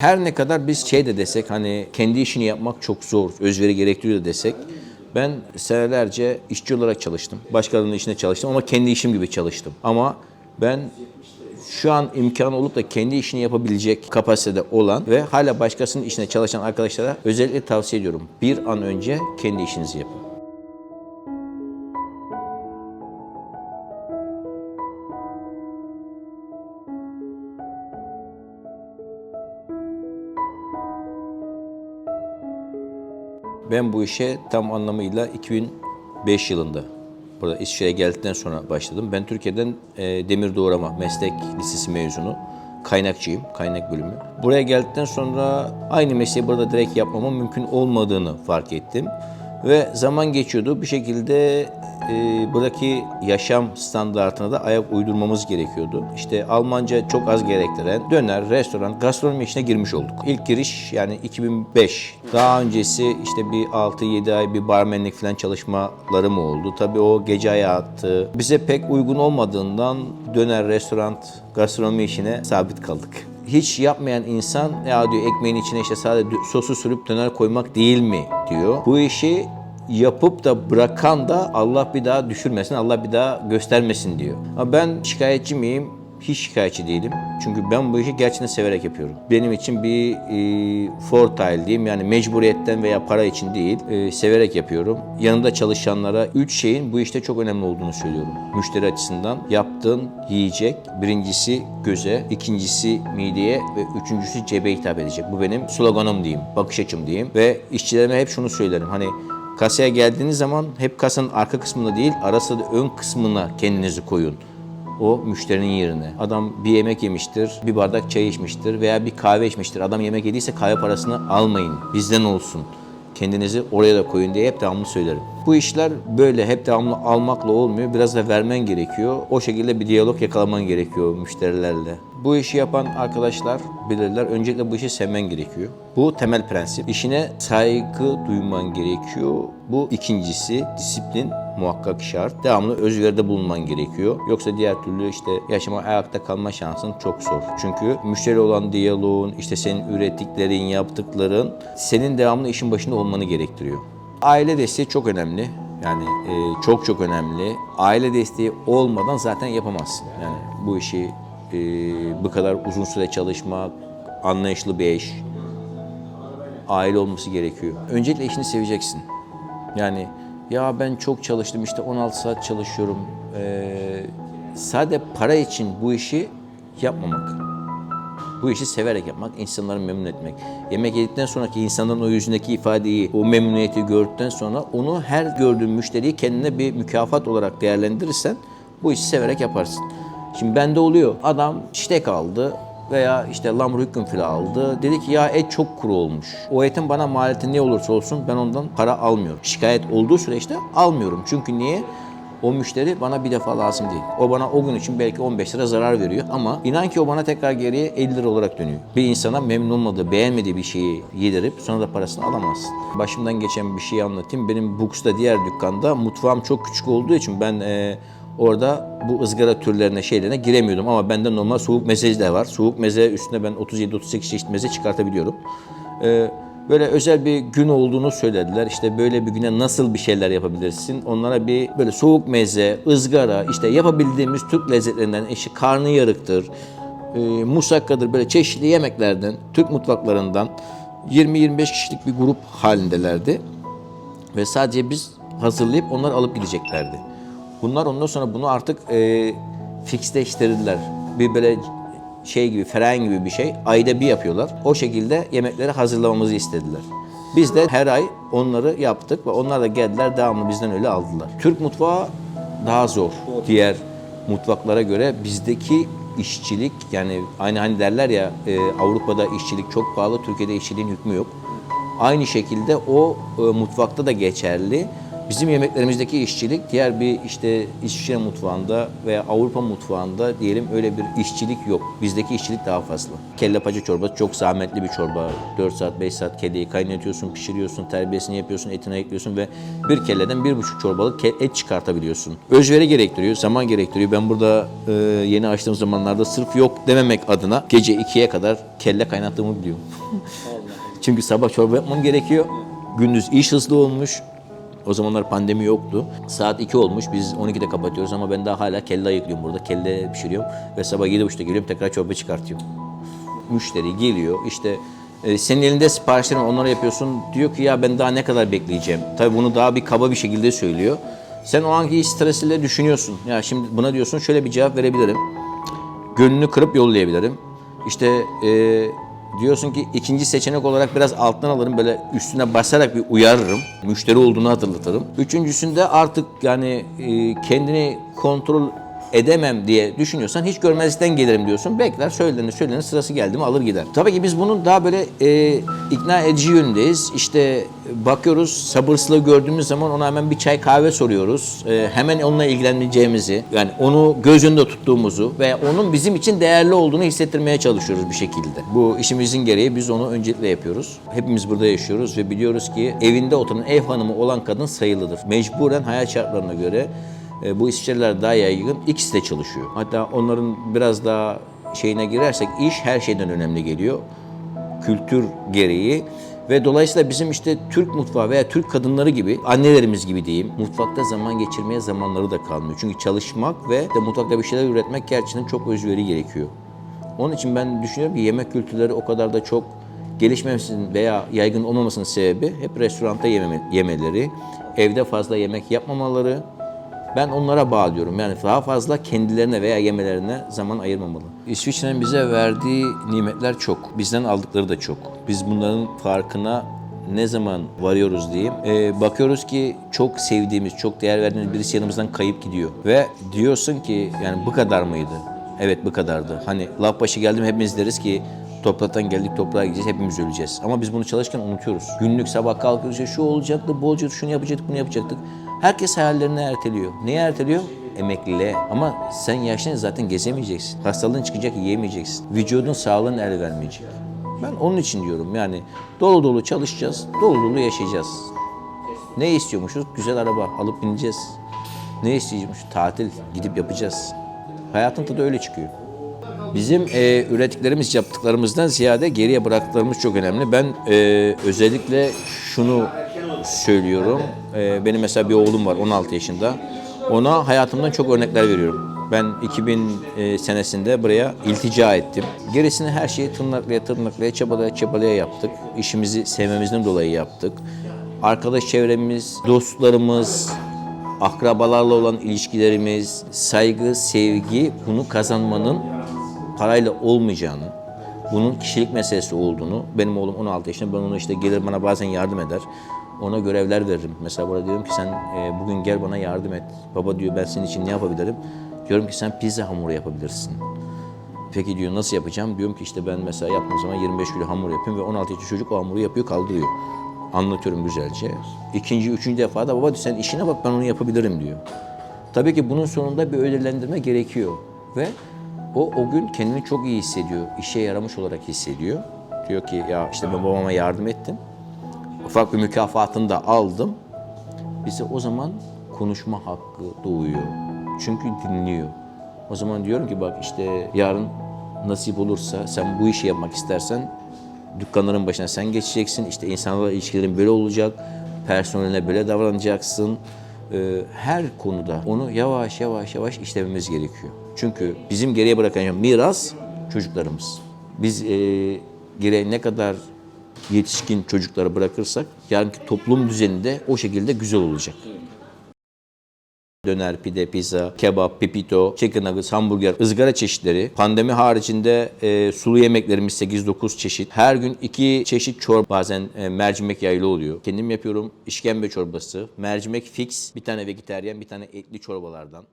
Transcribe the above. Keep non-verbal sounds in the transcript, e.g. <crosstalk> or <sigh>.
Her ne kadar biz şey de desek hani kendi işini yapmak çok zor, özveri gerektiriyor da desek ben senelerce işçi olarak çalıştım. Başkalarının işine çalıştım ama kendi işim gibi çalıştım. Ama ben şu an imkanı olup da kendi işini yapabilecek kapasitede olan ve hala başkasının işine çalışan arkadaşlara özellikle tavsiye ediyorum. Bir an önce kendi işinizi yapın. Ben bu işe tam anlamıyla 2005 yılında burada İsviçre'ye geldikten sonra başladım. Ben Türkiye'den e, demir doğrama meslek lisesi mezunu. Kaynakçıyım, kaynak bölümü. Buraya geldikten sonra aynı mesleği burada direkt yapmamın mümkün olmadığını fark ettim. Ve zaman geçiyordu. Bir şekilde e, buradaki yaşam standartına da ayak uydurmamız gerekiyordu. İşte Almanca çok az gerektiren döner, restoran, gastronomi işine girmiş olduk. İlk giriş yani 2005. Daha öncesi işte bir 6-7 ay bir barmenlik falan çalışmalarım oldu. Tabii o gece hayatı bize pek uygun olmadığından döner, restoran, gastronomi işine sabit kaldık hiç yapmayan insan ya diyor ekmeğin içine işte sadece sosu sürüp döner koymak değil mi diyor. Bu işi yapıp da bırakan da Allah bir daha düşürmesin, Allah bir daha göstermesin diyor. Ama ben şikayetçi miyim? Hiç şikayetçi değilim. Çünkü ben bu işi gerçekten severek yapıyorum. Benim için bir e, fortile diyeyim yani mecburiyetten veya para için değil, e, severek yapıyorum. Yanında çalışanlara üç şeyin bu işte çok önemli olduğunu söylüyorum. Müşteri açısından yaptığın yiyecek birincisi göze, ikincisi mideye ve üçüncüsü cebe hitap edecek. Bu benim sloganım diyeyim, bakış açım diyeyim. Ve işçilerime hep şunu söylerim. Hani kasaya geldiğiniz zaman hep kasanın arka kısmında değil, arası da ön kısmına kendinizi koyun o müşterinin yerine. Adam bir yemek yemiştir, bir bardak çay içmiştir veya bir kahve içmiştir. Adam yemek yediyse kahve parasını almayın, bizden olsun. Kendinizi oraya da koyun diye hep devamlı söylerim. Bu işler böyle hep devamlı almakla olmuyor. Biraz da vermen gerekiyor. O şekilde bir diyalog yakalaman gerekiyor müşterilerle. Bu işi yapan arkadaşlar bilirler. Öncelikle bu işi sevmen gerekiyor. Bu temel prensip. İşine saygı duyman gerekiyor. Bu ikincisi disiplin muhakkak şart. Devamlı özveride bulunman gerekiyor. Yoksa diğer türlü işte yaşama ayakta kalma şansın çok zor. Çünkü müşteri olan diyaloğun, işte senin ürettiklerin, yaptıkların senin devamlı işin başında olmanı gerektiriyor. Aile desteği çok önemli. Yani e, çok çok önemli. Aile desteği olmadan zaten yapamazsın. Yani bu işi e, bu kadar uzun süre çalışmak, anlayışlı bir eş, aile olması gerekiyor. Öncelikle işini seveceksin. Yani ya ben çok çalıştım işte 16 saat çalışıyorum. Ee, sade para için bu işi yapmamak. Bu işi severek yapmak, insanları memnun etmek. Yemek yedikten sonraki insanların o yüzündeki ifadeyi, o memnuniyeti gördükten sonra onu her gördüğün müşteriyi kendine bir mükafat olarak değerlendirirsen bu işi severek yaparsın. Şimdi bende oluyor. Adam steak aldı veya işte lambrücken file aldı. Dedi ki ya et çok kuru olmuş. O etin bana maliyeti ne olursa olsun ben ondan para almıyorum. Şikayet olduğu süreçte almıyorum. Çünkü niye? O müşteri bana bir defa lazım değil. O bana o gün için belki 15 lira zarar veriyor ama inan ki o bana tekrar geriye 50 lira olarak dönüyor. Bir insana memnun olmadığı, beğenmediği bir şeyi yedirip sonra da parasını alamazsın. Başımdan geçen bir şeyi anlatayım. Benim Bux'ta diğer dükkanda mutfağım çok küçük olduğu için ben e, Orada bu ızgara türlerine şeylerine giremiyordum ama bende normal soğuk meze de var. Soğuk meze üstüne ben 37-38 çeşit meze çıkartabiliyorum. Ee, böyle özel bir gün olduğunu söylediler. İşte böyle bir güne nasıl bir şeyler yapabilirsin? Onlara bir böyle soğuk meze, ızgara, işte yapabildiğimiz Türk lezzetlerinden işte karnıyarıktır, e, musakkadır böyle çeşitli yemeklerden, Türk mutfaklarından 20-25 kişilik bir grup halindelerdi. Ve sadece biz hazırlayıp onları alıp gideceklerdi. Bunlar ondan sonra bunu artık e, fixleştirdiler. Bir böyle şey gibi, fren gibi bir şey. Ayda bir yapıyorlar. O şekilde yemekleri hazırlamamızı istediler. Biz de her ay onları yaptık ve onlar da geldiler devamlı bizden öyle aldılar. Türk mutfağı daha zor. Diğer mutfaklara göre bizdeki işçilik yani aynı hani derler ya e, Avrupa'da işçilik çok pahalı, Türkiye'de işçiliğin hükmü yok. Aynı şekilde o e, mutfakta da geçerli. Bizim yemeklerimizdeki işçilik diğer bir işte İsviçre mutfağında veya Avrupa mutfağında diyelim öyle bir işçilik yok. Bizdeki işçilik daha fazla. Kelle paça çorbası çok zahmetli bir çorba. 4 saat 5 saat kelleyi kaynatıyorsun, pişiriyorsun, terbiyesini yapıyorsun, etini ekliyorsun ve bir kelleden bir buçuk çorbalık et çıkartabiliyorsun. Özveri gerektiriyor, zaman gerektiriyor. Ben burada e, yeni açtığım zamanlarda sırf yok dememek adına gece 2'ye kadar kelle kaynattığımı biliyorum. <laughs> Çünkü sabah çorba yapmam gerekiyor. Gündüz iş hızlı olmuş. O zamanlar pandemi yoktu. Saat 2 olmuş. Biz 12'de kapatıyoruz ama ben daha hala kelle ayıklıyorum burada. Kelle pişiriyorum ve sabah 7.30'da geliyorum tekrar çorba çıkartıyorum. Müşteri geliyor işte e, senin elinde siparişlerin onları yapıyorsun. Diyor ki ya ben daha ne kadar bekleyeceğim. Tabii bunu daha bir kaba bir şekilde söylüyor. Sen o anki stresiyle düşünüyorsun. Ya şimdi buna diyorsun şöyle bir cevap verebilirim. Gönlünü kırıp yollayabilirim. İşte e, diyorsun ki ikinci seçenek olarak biraz alttan alırım böyle üstüne basarak bir uyarırım. Müşteri olduğunu hatırlatırım. Üçüncüsünde artık yani e, kendini kontrol edemem diye düşünüyorsan hiç görmezlikten gelirim diyorsun. Bekler söylenir söylenir sırası geldi mi alır gider. Tabii ki biz bunun daha böyle e, ikna edici yönündeyiz. İşte bakıyoruz sabırsızlığı gördüğümüz zaman ona hemen bir çay kahve soruyoruz. E, hemen onunla ilgileneceğimizi yani onu göz önünde tuttuğumuzu ve onun bizim için değerli olduğunu hissettirmeye çalışıyoruz bir şekilde. Bu işimizin gereği biz onu öncelikle yapıyoruz. Hepimiz burada yaşıyoruz ve biliyoruz ki evinde oturan ev hanımı olan kadın sayılıdır. Mecburen hayat şartlarına göre bu İsviçreliler daha yaygın. İkisi de çalışıyor. Hatta onların biraz daha şeyine girersek iş her şeyden önemli geliyor. Kültür gereği ve dolayısıyla bizim işte Türk mutfağı veya Türk kadınları gibi annelerimiz gibi diyeyim mutfakta zaman geçirmeye zamanları da kalmıyor. Çünkü çalışmak ve de mutfakta bir şeyler üretmek gerçekten çok özveri gerekiyor. Onun için ben düşünüyorum ki yemek kültürleri o kadar da çok gelişmemesinin veya yaygın olmamasının sebebi hep restoranda yememe, yemeleri, evde fazla yemek yapmamaları, ben onlara bağlıyorum. Yani daha fazla kendilerine veya yemelerine zaman ayırmamalı. İsviçre'nin bize verdiği nimetler çok. Bizden aldıkları da çok. Biz bunların farkına ne zaman varıyoruz diyeyim. Ee, bakıyoruz ki çok sevdiğimiz, çok değer verdiğimiz birisi yanımızdan kayıp gidiyor. Ve diyorsun ki yani bu kadar mıydı? Evet bu kadardı. Hani laf başı geldim hepimiz deriz ki topraktan geldik toprağa gideceğiz hepimiz öleceğiz. Ama biz bunu çalışırken unutuyoruz. Günlük sabah kalkıyoruz ya şu olacaktı, bu olacaktı, şunu yapacaktık, bunu yapacaktık. Herkes hayallerini erteliyor. Neyi erteliyor? Emekliliğe. Ama sen yaşlanınca zaten gezemeyeceksin. Hastalığın çıkacak, yiyemeyeceksin. Vücudun sağlığın el vermeyecek. Ben onun için diyorum yani dolu dolu çalışacağız, dolu dolu yaşayacağız. Ne istiyormuşuz? Güzel araba alıp bineceğiz. Ne istiyormuş? Tatil gidip yapacağız. Hayatın tadı öyle çıkıyor. Bizim e, ürettiklerimiz, yaptıklarımızdan ziyade geriye bıraktıklarımız çok önemli. Ben e, özellikle şunu söylüyorum. E, benim mesela bir oğlum var 16 yaşında. Ona hayatımdan çok örnekler veriyorum. Ben 2000 e, senesinde buraya iltica ettim. Gerisini her şeyi tırnaklaya tırnaklaya çabalaya çabalaya yaptık. İşimizi sevmemizden dolayı yaptık. Arkadaş çevremiz, dostlarımız, akrabalarla olan ilişkilerimiz, saygı, sevgi bunu kazanmanın parayla olmayacağını, bunun kişilik meselesi olduğunu, benim oğlum 16 yaşında, ben ona işte gelir bana bazen yardım eder. Ona görevler veririm. Mesela burada diyorum ki sen e, bugün gel bana yardım et. Baba diyor ben senin için ne yapabilirim? Diyorum ki sen pizza hamuru yapabilirsin. Peki diyor nasıl yapacağım? Diyorum ki işte ben mesela yaptığım zaman 25 kilo hamur yapıyorum ve 16 yaşında çocuk o hamuru yapıyor kaldırıyor. Anlatıyorum güzelce. İkinci, üçüncü defa da baba diyor sen işine bak ben onu yapabilirim diyor. Tabii ki bunun sonunda bir ödüllendirme gerekiyor. Ve o o gün kendini çok iyi hissediyor. işe yaramış olarak hissediyor. Diyor ki ya işte ben babama yardım ettim. Ufak bir mükafatını da aldım. Bize o zaman konuşma hakkı doğuyor. Çünkü dinliyor. O zaman diyorum ki bak işte yarın nasip olursa sen bu işi yapmak istersen dükkanların başına sen geçeceksin. İşte insanlarla ilişkilerin böyle olacak. Personeline böyle davranacaksın. Ee, her konuda onu yavaş yavaş yavaş işlememiz gerekiyor. Çünkü bizim geriye bırakan miras çocuklarımız. Biz e, geriye ne kadar yetişkin çocukları bırakırsak yarınki toplum düzeninde o şekilde güzel olacak. Döner, pide, pizza, kebap, pipito, chicken nuggets, hamburger, ızgara çeşitleri. Pandemi haricinde e, sulu yemeklerimiz 8-9 çeşit. Her gün 2 çeşit çorba. Bazen e, mercimek yaylı oluyor. Kendim yapıyorum. İşkembe çorbası, mercimek fix, bir tane vejetaryen, bir tane etli çorbalardan.